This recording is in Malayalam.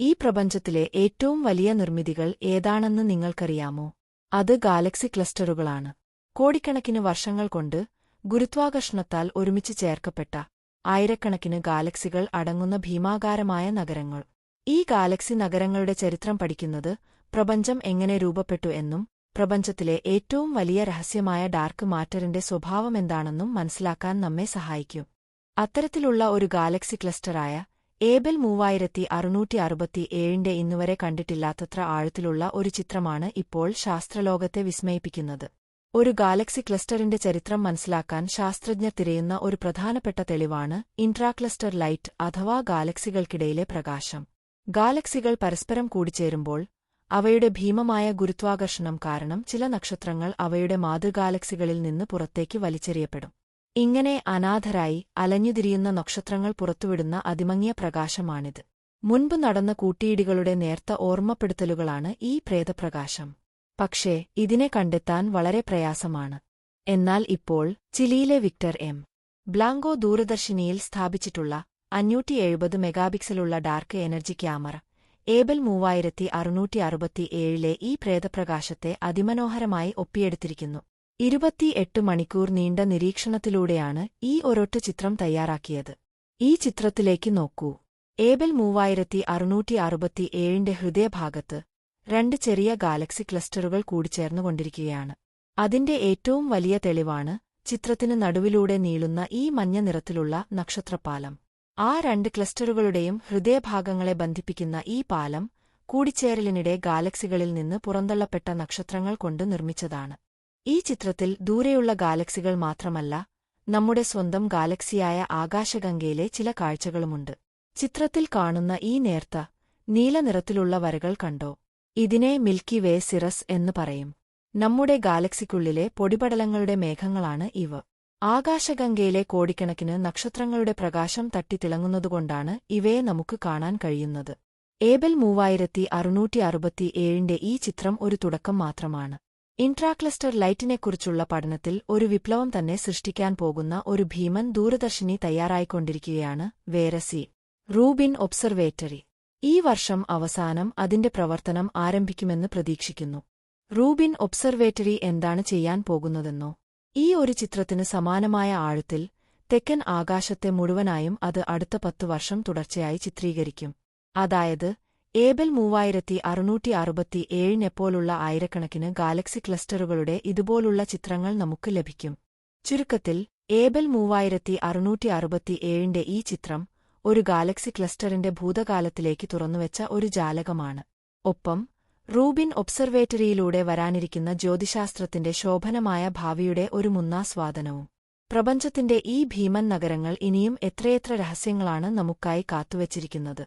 ഈ പ്രപഞ്ചത്തിലെ ഏറ്റവും വലിയ നിർമ്മിതികൾ ഏതാണെന്ന് നിങ്ങൾക്കറിയാമോ? അത് ഗാലക്സി ക്ലസ്റ്ററുകളാണ്. കോടിക്കണക്കിന് വർഷങ്ങൾ കൊണ്ട് ഗുരുത്വാകർഷണത്താൽ ഒരുമിച്ച് ചേർക്കപ്പെട്ട ആയിരക്കണക്കിന് ഗാലക്സികൾ അടങ്ങുന്ന ഭീമാകാരമായ നഗരങ്ങൾ. ഈ ഗാലക്സി നഗരങ്ങളുടെ ചരിത്രം പഠിക്കുന്നത് പ്രപഞ്ചം എങ്ങനെ രൂപപ്പെട്ടു എന്നും പ്രപഞ്ചത്തിലെ ഏറ്റവും വലിയ രഹസ്യമായ ഡാർക്ക് മാറ്ററിന്റെ സ്വഭാവമെന്താണെന്നും മനസ്സിലാക്കാൻ നമ്മെ സഹായിക്കും. അത്തരത്തിലുള്ള ഒരു ഗാലക്സി ക്ലസ്റ്ററായ ഏബൽ മൂവായിരത്തി അറുന്നൂറ്റി അറുപത്തി ഏഴിന്റെ ഇന്നുവരെ കണ്ടിട്ടില്ലാത്തത്ര ആഴത്തിലുള്ള ഒരു ചിത്രമാണ് ഇപ്പോൾ ശാസ്ത്രലോകത്തെ വിസ്മയിപ്പിക്കുന്നത്. ഒരു ഗാലക്സി ക്ലസ്റ്ററിന്റെ ചരിത്രം മനസ്സിലാക്കാൻ ശാസ്ത്രജ്ഞർ തിരയുന്ന ഒരു പ്രധാനപ്പെട്ട തെളിവാണ് ഇൻട്രാക്ലസ്റ്റർ ലൈറ്റ് അഥവാ ഗാലക്സികൾക്കിടയിലെ പ്രകാശം. ഗാലക്സികൾ പരസ്പരം കൂടിച്ചേരുമ്പോൾ അവയുടെ ഭീമമായ ഗുരുത്വാകർഷണം കാരണം ചില നക്ഷത്രങ്ങൾ അവയുടെ മാതൃഗാലക്സികളിൽ നിന്ന് പുറത്തേക്ക് വലിച്ചെറിയപ്പെടും. ഇങ്ങനെ അനാഥരായി അലഞ്ഞുതിരിയുന്ന നക്ഷത്രങ്ങൾ പുറത്തുവിടുന്ന അതിമങ്ങിയ പ്രകാശമാണിത്. മുൻപ് നടന്ന കൂട്ടിയിടികളുടെ നേർത്ത ഓർമ്മപ്പെടുത്തലുകളാണ് ഈ പ്രേതപ്രകാശം. പക്ഷേ ഇതിനെ കണ്ടെത്താൻ വളരെ പ്രയാസമാണ്. എന്നാൽ ഇപ്പോൾ ചിലിയിലെ വിക്ടർ എം. ബ്ലാങ്കോ ദൂരദർശിനിയിൽ സ്ഥാപിച്ചിട്ടുള്ള അഞ്ഞൂറ്റി എഴുപത് മെഗാപിക്സലുള്ള ഡാർക്ക് എനർജി ക്യാമറ ഏബൽ മൂവായിരത്തി അറുന്നൂറ്റി അറുപത്തിയേഴിലെ ഈ പ്രേതപ്രകാശത്തെ അതിമനോഹരമായി ഒപ്പിയെടുത്തിരിക്കുന്നു. ഇരുപത്തിയെട്ട് മണിക്കൂർ നീണ്ട നിരീക്ഷണത്തിലൂടെയാണ് ഈ ഒരൊറ്റ ചിത്രം തയ്യാറാക്കിയത്. ഈ ചിത്രത്തിലേക്ക് നോക്കൂ. ഏബൽ മൂവായിരത്തി അറുന്നൂറ്റി അറുപത്തിയേഴിന്റെ ഹൃദയഭാഗത്ത് രണ്ട് ചെറിയ ഗാലക്സി ക്ലസ്റ്ററുകൾ കൂടിച്ചേർന്നുകൊണ്ടിരിക്കുകയാണ് അതിന്റെ ഏറ്റവും വലിയ തെളിവാണ് ചിത്രത്തിന് നടുവിലൂടെ നീളുന്ന ഈ മഞ്ഞ നിറത്തിലുള്ള നക്ഷത്രപ്പാലം. ആ രണ്ട് ക്ലസ്റ്ററുകളുടെയും ഹൃദയഭാഗങ്ങളെ ബന്ധിപ്പിക്കുന്ന ഈ പാലം കൂടിച്ചേരലിനിടെ ഗാലക്സികളിൽ നിന്ന് പുറന്തള്ളപ്പെട്ട നക്ഷത്രങ്ങൾ കൊണ്ട് നിർമ്മിച്ചതാണ്. ഈ ചിത്രത്തിൽ ദൂരെയുള്ള ഗാലക്സികൾ മാത്രമല്ല നമ്മുടെ സ്വന്തം ഗാലക്സിയായ ആകാശഗംഗയിലെ ചില കാഴ്ചകളുമുണ്ട്. ചിത്രത്തിൽ കാണുന്ന ഈ നേർത്ത നീലനിറത്തിലുള്ള വരകൾ കണ്ടോ? ഇതിനെ മിൽക്കി വേ സിറസ് എന്ന് പറയും. നമ്മുടെ ഗാലക്സിക്കുള്ളിലെ പൊടിപടലങ്ങളുടെ മേഘങ്ങളാണ് ഇവ. ആകാശഗംഗയിലെ കോടിക്കണക്കിന് നക്ഷത്രങ്ങളുടെ പ്രകാശം തട്ടിത്തിളങ്ങുന്നതുകൊണ്ടാണ് ഇവയെ നമുക്ക് കാണാൻ കഴിയുന്നത്. ഏബൽ മൂവായിരത്തി അറുന്നൂറ്റി ഈ ചിത്രം ഒരു തുടക്കം മാത്രമാണ്. ഇൻട്രാക്ലസ്റ്റർ ലൈറ്റിനെക്കുറിച്ചുള്ള പഠനത്തിൽ ഒരു വിപ്ലവം തന്നെ സൃഷ്ടിക്കാൻ പോകുന്ന ഒരു ഭീമൻ ദൂരദർശിനി തയ്യാറായിക്കൊണ്ടിരിക്കുകയാണ് വേരസി. Rubin observatory. ഈ വർഷം അവസാനം അതിന്റെ പ്രവർത്തനം ആരംഭിക്കുമെന്ന് പ്രതീക്ഷിക്കുന്നു. റൂബിൻ ഒബ്സർവേറ്ററി എന്താണ് ചെയ്യാൻ പോകുന്നതെന്നോ? ഈ ഒരു ചിത്രത്തിന് സമാനമായ ആഴത്തിൽ തെക്കൻ ആകാശത്തെ മുഴുവനായും അത് അടുത്ത പത്തു വർഷം തുടർച്ചയായി ചിത്രീകരിക്കും. അതായത് ഏബൽ മൂവായിരത്തി അറുനൂറ്റി അറുപത്തി ഏഴിനെപ്പോലുള്ള ആയിരക്കണക്കിന് ഗാലക്സി ക്ലസ്റ്ററുകളുടെ ഇതുപോലുള്ള ചിത്രങ്ങൾ നമുക്ക് ലഭിക്കും. ചുരുക്കത്തിൽ ഏബൽ മൂവായിരത്തി അറുനൂറ്റി അറുപത്തി ഏഴിന്റെ ഈ ചിത്രം ഒരു ഗാലക്സി ക്ലസ്റ്ററിന്റെ ഭൂതകാലത്തിലേക്ക് തുറന്നുവെച്ച ഒരു ജാലകമാണ്. ഒപ്പം റൂബിൻ ഒബ്സർവേറ്ററിയിലൂടെ വരാനിരിക്കുന്ന ജ്യോതിശാസ്ത്രത്തിന്റെ ശോഭനമായ ഭാവിയുടെ ഒരു മുന്നാസ്വാദനവും പ്രപഞ്ചത്തിന്റെ ഈ ഭീമൻ നഗരങ്ങൾ ഇനിയും എത്രയെത്ര രഹസ്യങ്ങളാണ് നമുക്കായി കാത്തുവച്ചിരിക്കുന്നത്.